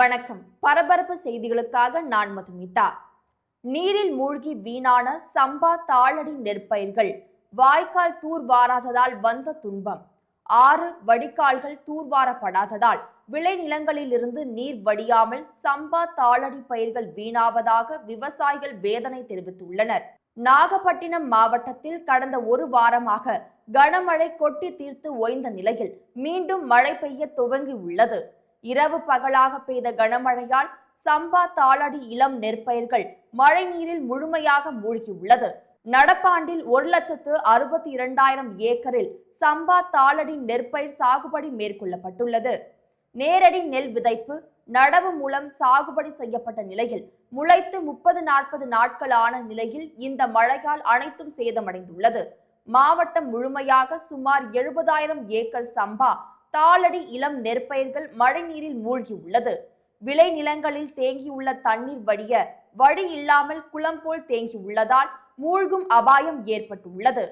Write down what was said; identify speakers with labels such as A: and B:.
A: வணக்கம். பரபரப்பு செய்திகளுக்காக நான் மதுமிதா. நீரில் மூழ்கி வீணான சம்பா தாளடி நெற்பயிர்கள் வாய்க்கால் தூர்வாராததால் வந்த துன்பம். ஆறு வடிகால்கள் தூர்வாரப்படாததால் விளைநிலங்களிலிருந்து நீர் வடியாமல் சம்பா தாளடி பயிர்கள் வீணாவதாக விவசாயிகள் வேதனை தெரிவித்துள்ளனர். நாகப்பட்டினம் மாவட்டத்தில் கடந்த ஒரு வாரமாக கனமழை கொட்டி தீர்த்து ஓய்ந்த நிலையில் மீண்டும் மழை பெய்ய துவங்கி உள்ளது இரவு பகலாக பெய்த கனமழையால் சம்பா தாளடி இளம் நெற்பயிர்கள் மழை நீரில் முழுமையாக மூழ்கியுள்ளது. நடப்பாண்டில் ஒரு லட்சத்து அறுபத்தி இரண்டாயிரம் ஏக்கரில் சம்பா தாளடி நெற்பயிர் சாகுபடி மேற்கொள்ளப்பட்டுள்ளது. நேரடி நெல் விதைப்பு நடவு மூலம் சாகுபடி செய்யப்பட்ட நிலையில் முளைத்து முப்பது நாற்பது நாட்கள் ஆன நிலையில் இந்த மழையால் அனைத்தும் சேதமடைந்துள்ளது. மாவட்டம் முழுமையாக சுமார் எழுபதாயிரம் ஏக்கர் சம்பா தாளடி இளம் நெற்பயிர்கள் மழைநீரில் மூழ்கியுள்ளது. விளைநிலங்களில் தேங்கியுள்ள தண்ணீர் வடிய வழி இல்லாமல் குளம் போல் தேங்கியுள்ளதால் மூழ்கும் அபாயம் ஏற்பட்டுள்ளது.